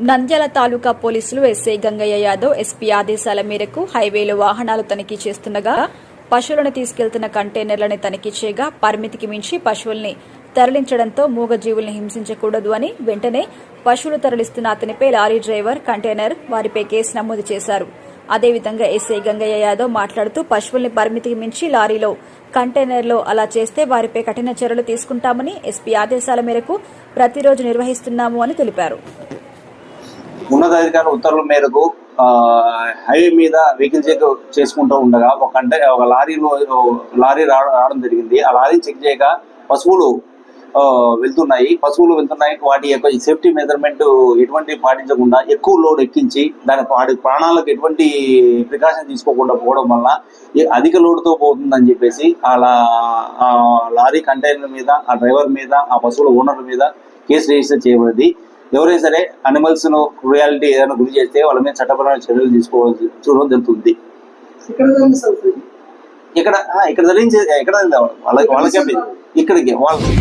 నంద్యాల తాలూకా పోలీసులు SI Gangaiah Yadav SP ఆదేశాల మేరకు హైవేలో వాహనాలు తనిఖీ చేస్తుండగా పశువులను తీసుకెళ్తున్న కంటైనర్లను తనిఖీ చేయగా పరిమితికి మించి పశువుల్ని తరలించడంతో మూగజీవుల్ని హింసించకూడదు అని వెంటనే పశువులు తరలిస్తున్న అతనిపై లారీ డ్రైవర్ కంటైనర్ వారిపై కేసు నమోదు చేశారు. అదేవిధంగా ఎస్ఐ గంగయ్య యాదవ్ మాట్లాడుతూ పశువుల్ని పరిమితికి మించి లారీలో కంటైనర్లో అలా చేస్తే వారిపై కఠిన చర్యలు తీసుకుంటామని ఎస్పీ ఆదేశాల మేరకు ప్రతిరోజు నిర్వహిస్తున్నాము అని తెలిపారు. ఉన్నతాధికారుల ఉత్తర్వుల మేరకు హైవే మీద వెహికల్ చెక్ చేసుకుంటూ ఉండగా ఒక కంటే ఒక లారీలో లారీ రావడం రావడం జరిగింది. ఆ లారీ చెక్ చేయక పశువులు వెళ్తున్నాయి. పశువులు వెళ్తున్నాయి. వాటి యొక్క సేఫ్టీ మెజర్మెంట్ ఎటువంటి పాటించకుండా ఎక్కువ లోడ్ ఎక్కించి దాని వాటి ప్రాణాలకు ఎటువంటి ప్రికాషన్ తీసుకోకుండా పోవడం వల్ల అధిక లోడ్తో పోతుందని చెప్పేసి అలా ఆ లారీ కంటైనర్ మీద ఆ డ్రైవర్ మీద ఆ పశువుల ఓనర్ మీద కేసు రిజిస్టర్ చేయబడింది. ఎవరైనా సరే అనిమల్స్ను క్రూయాలిటీ ఏదైనా గురి చేస్తే వాళ్ళ మీద చట్టపరమైన చర్యలు తీసుకోవాల్సి చూడడం జరుగుతుంది. ఇక్కడ. ఇక్కడ ఇక్కడ జరిగించే ఇక్కడ వాళ్ళ వాళ్ళకే ఇక్కడికి వాళ్ళకి.